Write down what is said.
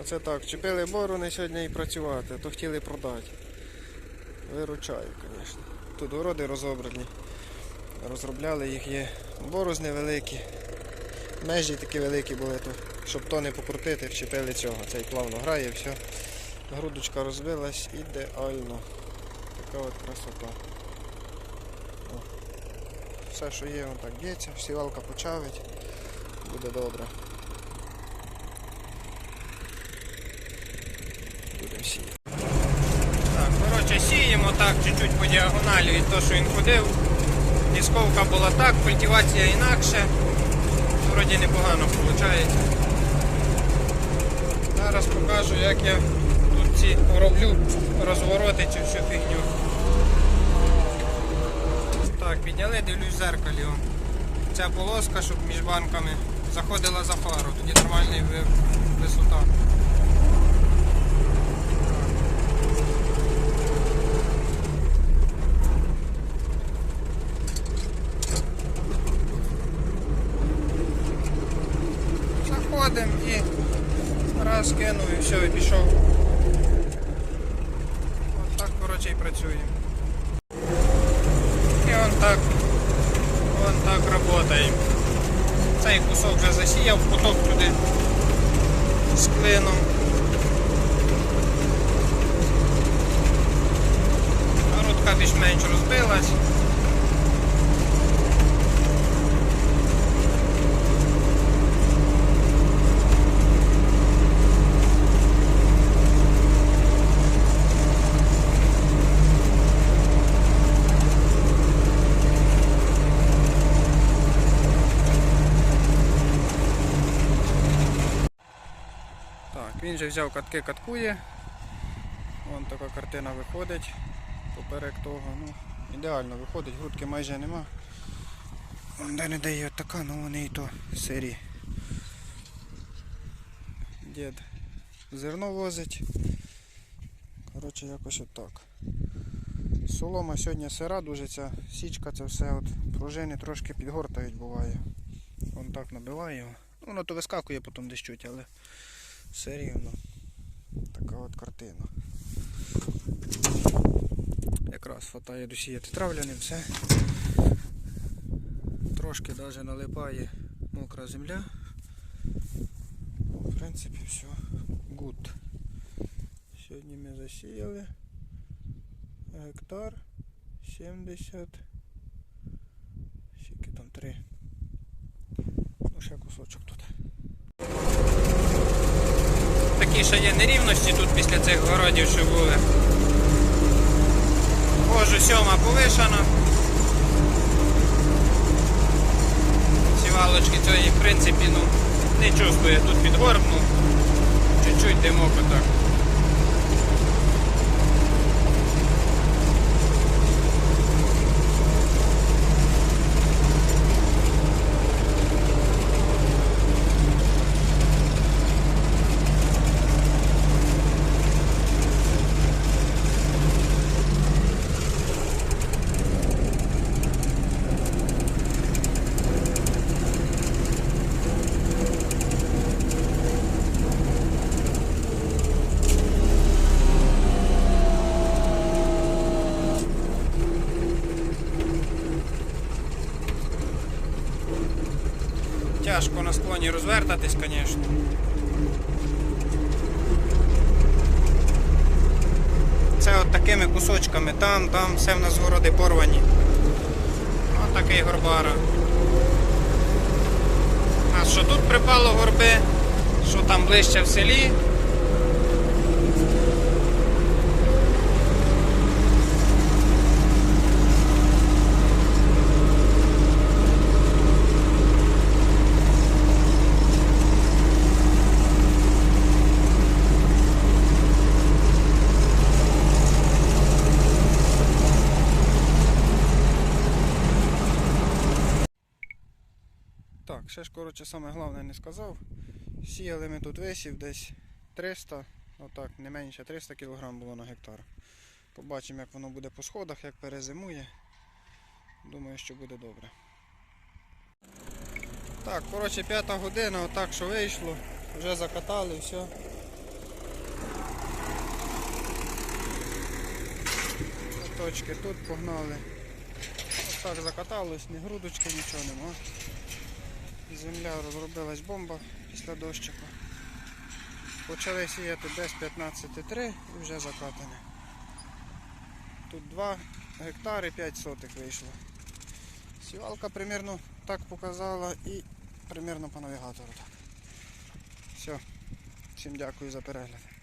Оце так, чепили борони сьогодні і працювати, а то хотіли продати. Виручаю, звісно. Тут городи розобрані. Розробляли їх є. Борозни великі. Межі такі великі були, то, щоб то не покрутити, вчепили цього. Цей плавно грає, все. Грудочка розбилась ідеально. Така от красота. О. Все, що є, воно так б'ється, сівалка почавить. Буде добре. Будемо сіяти. Так, коротше, сіємо так, чуть-чуть по діагоналі від того, що він ходив. Дісковка була так, культивація інакше. Вроді непогано виходить. Зараз покажу, як я тут ці роблю розвороти цю всю фігню. Так, підняли, дивлюсь в зеркалі. Ця полоска, щоб між банками заходила за фару, тоді нормальний висота. Заходимо і раз кинув і все, і пішов. От так, коротше, і працюємо. І он так, он так працює. Цей кусок вже засіяв, куток туди з клином. Грудка більш-менш розбилась. Так, він же взяв катки, каткує. Вон така картина виходить поперек того. Ну, ідеально виходить, грудки майже нема. Де не дає така, ну вони і то сирі. Дід зерно возить. Коротше, якось отак. Солома сьогодні сира, дуже ця січка, це все от пружини трошки підгортають буває. Вон так набиває його. Ну, Воно то вискакує потім десь чуть, але все рівно. Така от картина. Якраз хватає досіяти травляним, все. Трошки навіть налипає мокра земля. В принципі, все гуд. Сьогодні ми засіяли гектар 70. Скільки там 3. Ну, ще кусочок тут. Такі ще є нерівності тут після цих городів, що були. Божу сьома повишена. Сівалочки цієї, в принципі, ну, не чувствує. Тут підгорбнув. Чуть-чуть димок отак. Тяжко на склоні розвертатись, звісно. Це от такими кусочками, там, там, все в нас городи порвані. Ось такий горбара. Нас що тут припало горби, що там ближче в селі. Так, ще ж коротше, саме головне не сказав. Сіяли ми тут висів десь 300, отак, не менше 300 кг було на гектар. Побачимо, як воно буде по сходах, як перезимує. Думаю, що буде добре. Так, коротше, п'ята година, отак що вийшло, вже закатали, все. Точки тут погнали. Ось так закаталось, ні грудочки, нічого нема. Земля розробилась бомба після дощика. Почали сіяти без 15,3 і вже закатане. Тут 2 гектари 5 сотих вийшло. Сівалка примерно так показала і примерно по навігатору так. Все. Всім дякую за перегляд.